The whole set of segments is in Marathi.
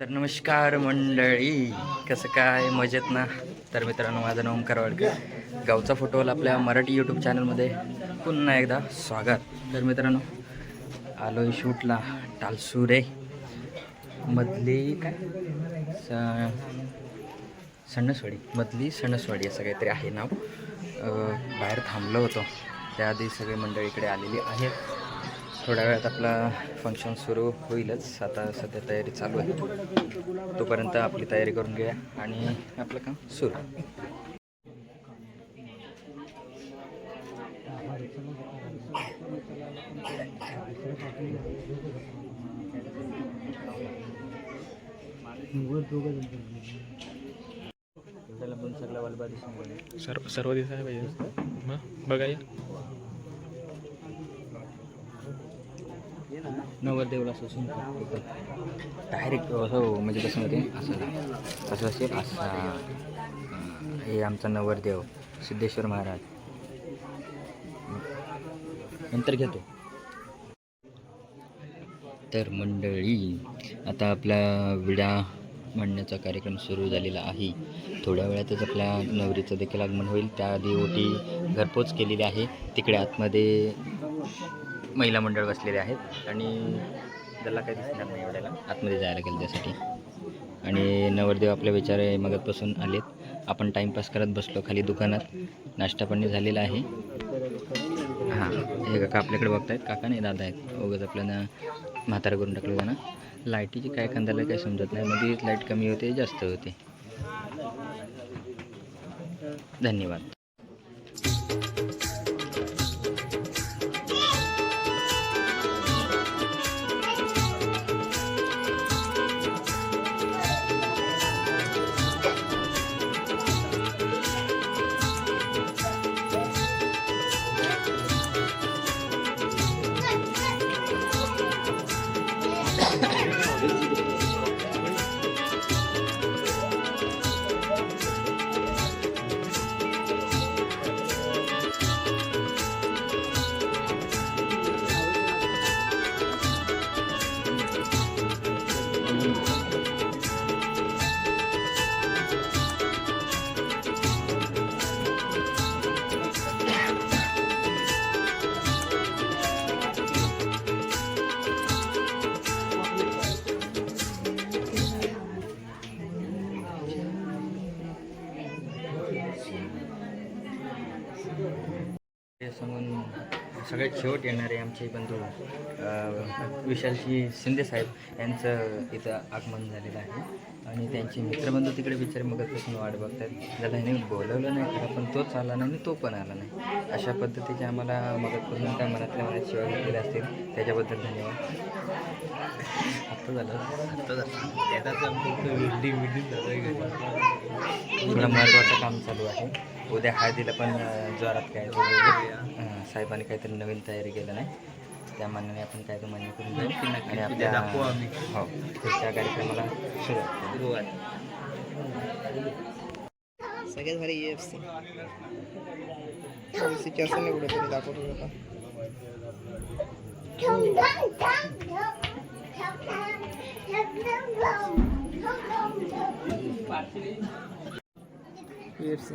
तर नमस्कार मंडळी कसं काय? मजेत ना? तर मित्रांनो माझं नाव ओंकार वाडकर. गावचा फोटोवाला आपल्या मराठी यूट्यूब चॅनलमध्ये पुन्हा एकदा स्वागत. तर मित्रांनो आलो आहे शूटला टालसुरे मधली काय? स सणसवाडी. मधली सणसवाडी असं काहीतरी आहे नाव. बाहेर थांबलो होतो. त्याआधी सगळे मंडळी इकडे आलेली आहेत. थोड्या वेळात आपला फंक्शन सुरू होईलच. आता सध्या तयारी चालू आहे. तोपर्यंत आपली तयारी करून घ्या आणि आपलं काम सुरू. सर्व सर्व दिसायला पाहिजे. मग बघा या. नवरदेवला असं डायरेक्ट हो म्हणजे कसं होते असं असं असेल असा हे आमचा नवरदेव सिद्धेश्वर महाराज. नंतर घेतो. तर मंडळी आता आपला विडा म्हणण्याचा कार्यक्रम सुरू झालेला आहे. थोड्या वेळातच आपल्या नवरीचं देखील आगमन होईल. त्याआधी ओटी घरपोच केलेली आहे. तिकडे आतमध्ये महिला मंडळ बसलेले आहेत आणि त्याला काही दिसणार नाही एवढ्याला. आतमध्ये जायला गेलं त्यासाठी. आणि नवरदेव आपल्या विचार मगतपासून आलेत. आपण टाईमपास करत बसलो खाली दुकानात. नाश्ता पाणी झालेला आहे. हां हे काका आपल्याकडे बघतायत. काका नाही दादा आहेत. उगाच आपल्याला म्हातारा करून टाकलं त्यांना लाईटीची काय खांद्याला काही समजत नाही. मध्ये लाइट कमी होते जास्त होते. धन्यवाद. समोर सांगून सगळ्यात शेवट येणारे आमचे बंधू अ, विशालजी शिंदे साहेब यांचं इथं आगमन झालेलं आहे. आणि त्यांचे मित्रबंधू तिकडे बिचारे मगतपासून वाट बघतात ज्याला ह्याने बोलवलं नाही खरं पण तोच आला नाही आणि तो पण आला नाही. अशा पद्धतीचे आम्हाला मदतपासून काय मनातल्या मनात सेवा घेतलेल्या असतील त्याच्याबद्दल धन्यवाद. आत्ता झालं. आत्ता झालं. थोडं महत्त्वाचं काम चालू आहे. उद्या हळदीला पण जोरात काय साहेबांनी काहीतरी नवीन तयारी केलं नाही. त्या मानाने आपण काय मान्य करून जाऊ आणि आपल्या हो पुढच्या कार्यक्रमाला सुरुवात सुरुवात सगळ्यात भारी एफ सी एफ सीची असं नाही कुठेतरी दाखवत होता KFC.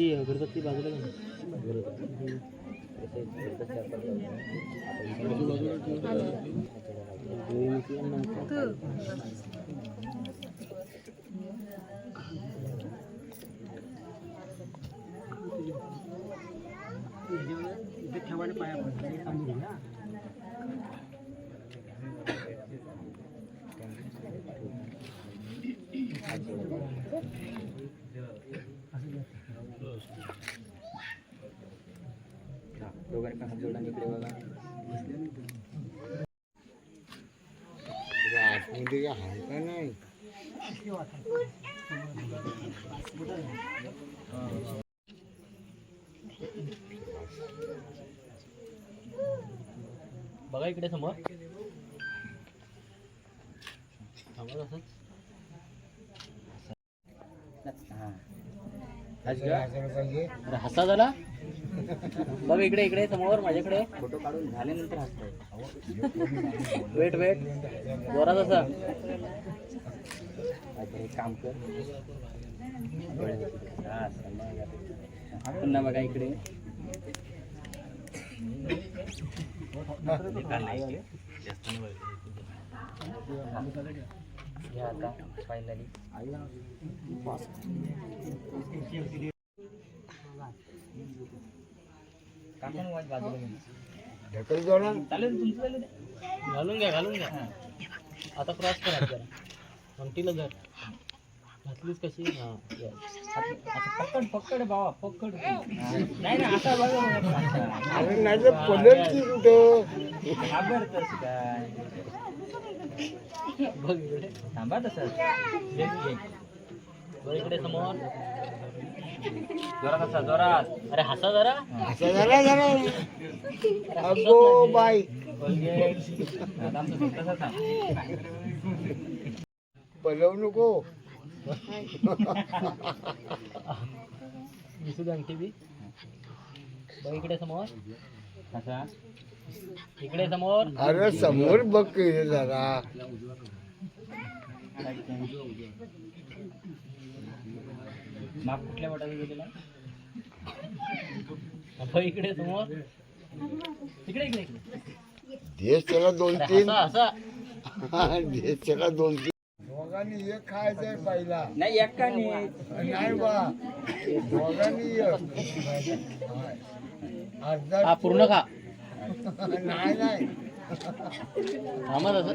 सी ही अगरबत्ती बाजूला दोघांनी पण हात जोडा आणि इकडे बघा. बघा इकडे समोर. हसा झाला बघ इकडे इकडे समोर माझ्याकडे. फोटो काढून झाल्यानंतर हसतोय वेट वेट. जोरात असा. काम कर. पुन्हा बघा इकडे. घ्या आता फायनली काका वाट बाजूला घे. चालेल तुमचं चालेल घालून घ्या घालून घ्या. आता क्रॉस करा जरा. अंगठीला धर. घातलीच कशी? हां. अच्छा, पकड पकड बाबा पकड. नाही ना आता बघा. घाबरतोस काय? बघ इकडे. थांबा तसं. बघ इकडे समोर. जोरात असा जोरात. अरे हसा जरा. अगो थांब पलव नको. दिसू अंगठी बी. बघ इकडे समोर. असा इकडे समोर. अरे समोर बघ जरा. माप कुठल्या बोटाचा दिलेला बघ इकडे समोर. इकडे इकडे इकडे. देश त्याला दोन अरे तीन. हसा हसा. देश त्याला दोन तीन. दोघांनी एक खायचंय पहिला. नाही एकाने नाही? बा. दोघांनी एक. अर्धा हा पूर्ण खा. नाही नाही. थांबा तसं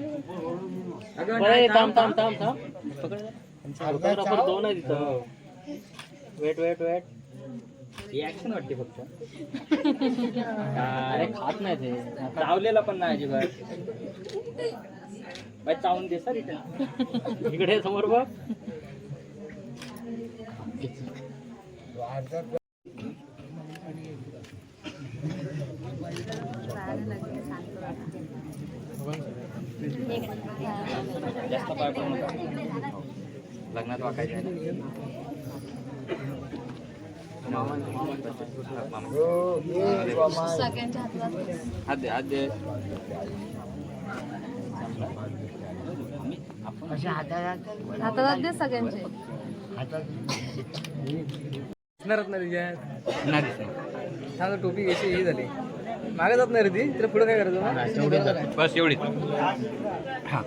थांब थांब थांब थांब. पकड जरा. अर्धा फोटोग्राफर चाव. दोन आहे तिथं. Weight weight weight. रिॲक्शन वाटते फक्त. अरे खात नाही ते. चावलेला पण नाही अजिबात. बाय चावून दे सर इथं. इकडे समोर बघ. जास्त पाय पण लग्नात वाकायचं आहे ना. मामा. हात दे हात दे हातात दे सगळ्यांचे ना दिसत. सांगा टोपी कशी ही झाली मागे जात नाही रे ती तिला पुढे काय करायचं बस एवढीच हां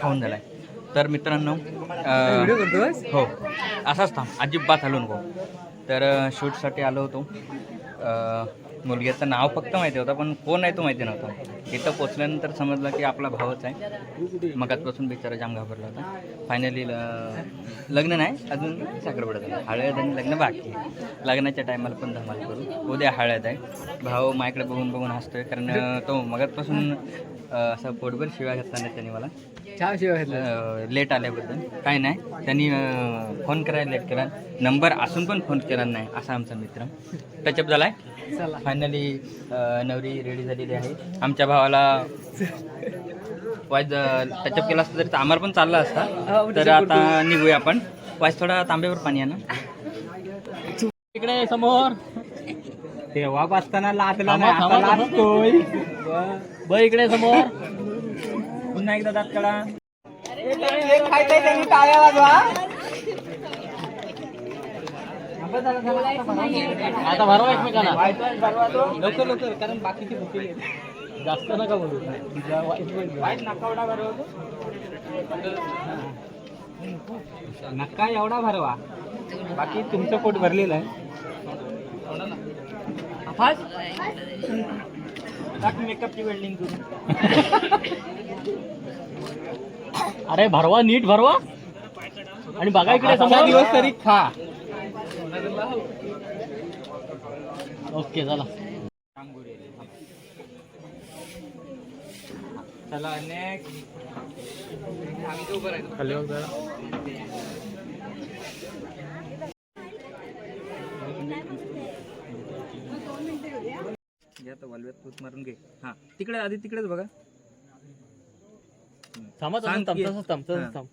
खाऊन झालाय तर मित्रांनो अं, करतोस हो असाच थांब अजिबात हलू नको तर शूटसाठी आलो होतो. मुलग्याचं नाव फक्त माहिती होतं पण कोण आहे तो माहिती नव्हतं. इथं पोचल्यानंतर समजलं की आपला भावच आहे. मगातपासून बिचारा जाम घाबरला होता. फायनली लग्न नाही अजून साखरपडत झालं. हळद आणि लग्न बाकी लग्नाच्या टायमाला पण धमाल करू. उद्या हळद आहे. भाऊ माझ्याकडे बघून बघून हसतोय कारण तो मगातपासून असं पोटभर शिवाय घातला त्याने मला. लेट आल्याबद्दल. काय नाही. त्यांनी फोन करायला लेट केला. नंबर असून पण फोन केला नाही असा आमचा मित्र. टचअप झालाय? फायनली नवरी रेडी झालेली आहे. आमच्या भावाला वाईज टचअप केला असता तरी तर आम्हाला पण चालला असता. तर आता निघूया आपण. वाईज थोडा तांब्यावर पाणी आहे ना? इकडे समोर. तेव्हा बसताना लादला थांबा, नाही, आता थांबा, थांबा. लादतोय. ब इकडे समोर. पुन्हा एकदा दात काढा. खायचंय त्यांनी टाळ्या वाजवा. आता भरवा एकमेकाला. लवकर लवकर कारण बाकीची भुकेली आहेत. जास्त नका बोलू. वाईट नका एवढा भरवतो नका एवढा भरवा. बाकी तुमचं पोट भरलेलं आहे. टाक मेकअपची वेल्डिंग करून. अरे भरवा नीट भरवा. आणि बघा इकडे समोर. दिवस तरी खा. ओके चला. चला नेक्स्ट खाली बघ जरा. घे आता वल्व्यात फूट मारून घे. हा तिकडे आधी तिकडेच बघा. थांबा सांग तसंच थांब की- तसंच थांब. तसंच थांब.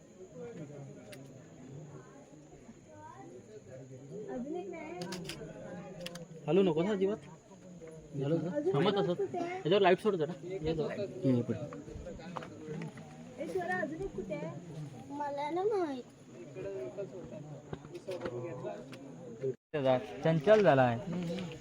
हलू नको ना अजिबात. झालं? थांबा तसंच त्याच्यावर लाइट सोड जरा. ये जरा. हे पुढे. मला ना माहीत. चंचल झाला आहे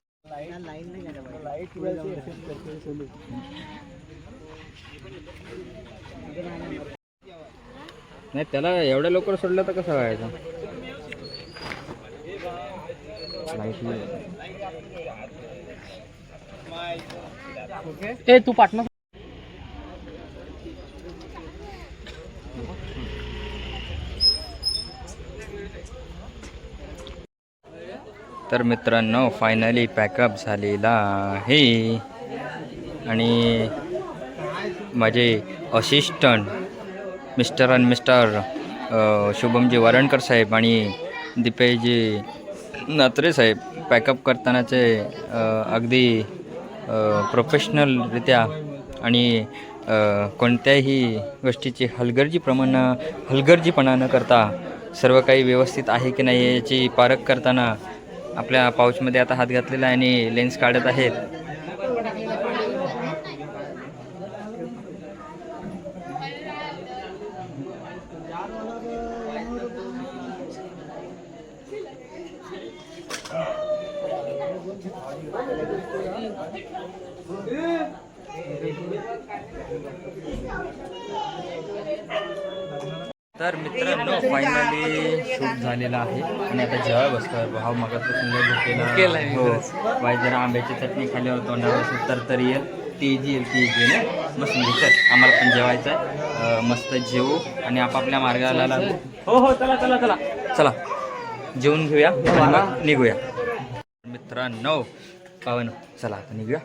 नाही त्याला एवढ्या लवकर सोडलं तर कसं व्हायचं ए तू पाटणा तर मित्रांनो फायनली पॅकअप झालेला आहे. आणि माझे assistant mister and mister Shubhamji Varankar साहेब आणि दीपेजी नात्रे साहेब पॅकअप करतानाचे अगदी प्रोफेशनलरित्या आणि कोणत्याही गोष्टीची हलगर्जीप्रमाणे हलगर्जीपणा न करता सर्व काही व्यवस्थित आहे की नाही याची पारख करताना आपल्या पाऊचमध्ये आता हात घातलेला आहे आणि लेन्स काढत आहेत. तर मित्रांनो फायनली शूट झालेला आहे. आणि आता जेव्हा बसतोय. भाव मगापासून भुकेला हो. जरा आंब्याची चटणी खाल्यावर तोंडावर तर तर येईल. ती जी येईल ती जी ना मस्त घ्यायचं आम्हाला पण जेवायचं आहे. मस्त जेवू आणि आपापल्या मार्गाला लागू. हो हो चला चला चला. चला जेवून घेऊया निघूया. मित्रांनो पावन चला आता निघूया.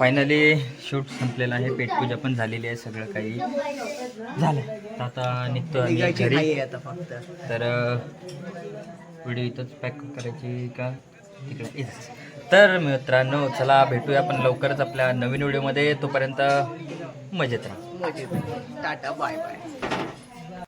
फायनली शूट संपलेला आहे. पेटपूजा पण झालेली आहे सगळं काही. झालं. तर आता निघतो घरी. तर व्हिडिओ इथंच पॅक करायची का? तिकडे. तर मित्रांनो चला भेटूया आपण लवकरच आपल्या नवीन व्हिडिओमध्ये. तोपर्यंत मजेत राहा. Tata bye bye